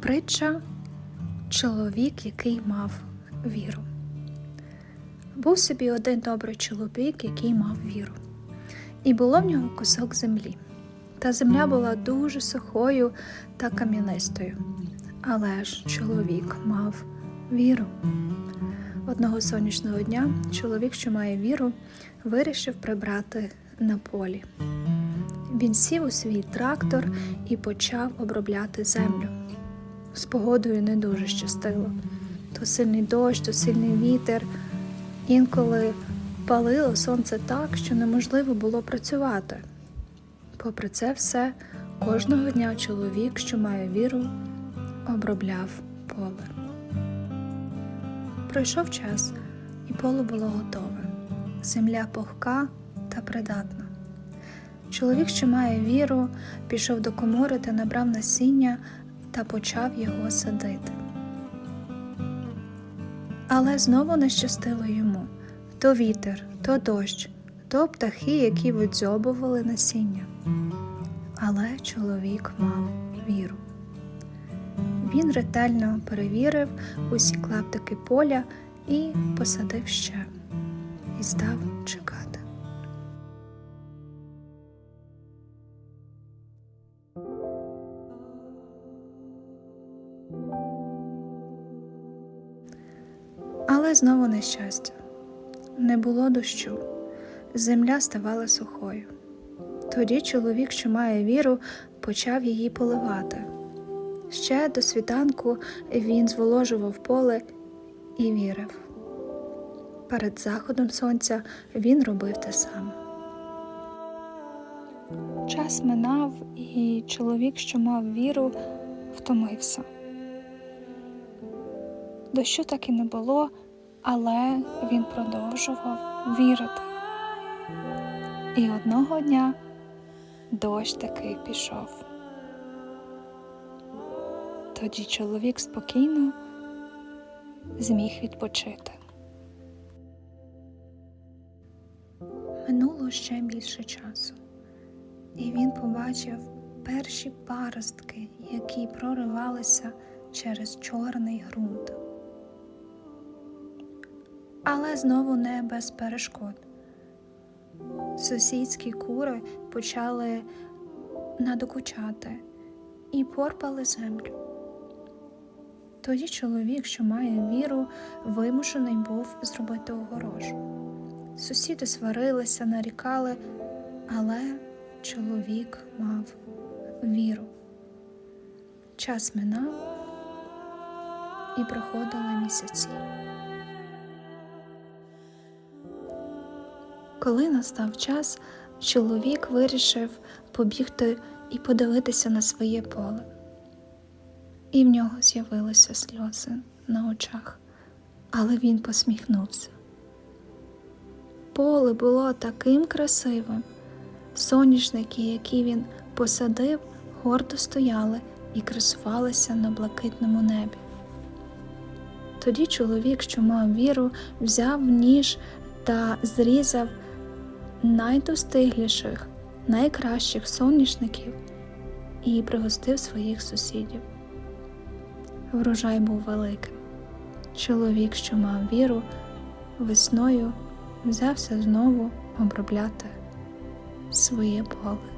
Притча чоловік, який мав віру. Був собі один добрий чоловік, який мав віру. І було в нього кусок землі. Та земля була дуже сухою та кам'янистою. Але ж чоловік мав віру. Одного сонячного дня чоловік, що має віру, вирішив прибрати на полі. Він сів у свій трактор і почав обробляти землю. З погодою не дуже щастило. То сильний дощ, то сильний вітер. Інколи палило сонце так, що неможливо було працювати. Попри це все, кожного дня чоловік, що має віру, обробляв поле. Пройшов час, і поле було готове. Земля пухка та придатна. Чоловік, що має віру, пішов до комори та набрав насіння та почав його садити. Але знову не щастило йому то вітер, то дощ, то птахи, які видзьобували насіння. Але чоловік мав віру. Він ретельно перевірив усі клаптики поля і посадив ще, і став чекати. Але знову нещастя. Не було дощу, земля ставала сухою. Тоді чоловік, що має віру, почав її поливати. Ще до світанку він зволожував поле і вірив. Перед заходом сонця він робив те саме. Час минав, і чоловік, що мав віру, втомився. Дощу так і не було, але він продовжував вірити. І одного дня дощ таки пішов. Тоді чоловік спокійно зміг відпочити. Минуло ще більше часу, і він побачив перші паростки, які проривалися через чорний ґрунт. Але знову не без перешкод. Сусідські кури почали надокучати і порпали землю. Тоді чоловік, що має віру, вимушений був зробити огорожу. Сусіди сварилися, нарікали, але чоловік мав віру. Час минав і проходили місяці. Коли настав час, чоловік вирішив побігти і подивитися на своє поле. І в нього з'явилися сльози на очах, але він посміхнувся. Поле було таким красивим. Соняшники, які він посадив, гордо стояли і красувалися на блакитному небі. Тоді чоловік, що мав віру, взяв ніж та зрізав найдостигліших, найкращих соняшників і пригостив своїх сусідів. Врожай був великим. Чоловік, що мав віру, весною взявся знову обробляти своє поле.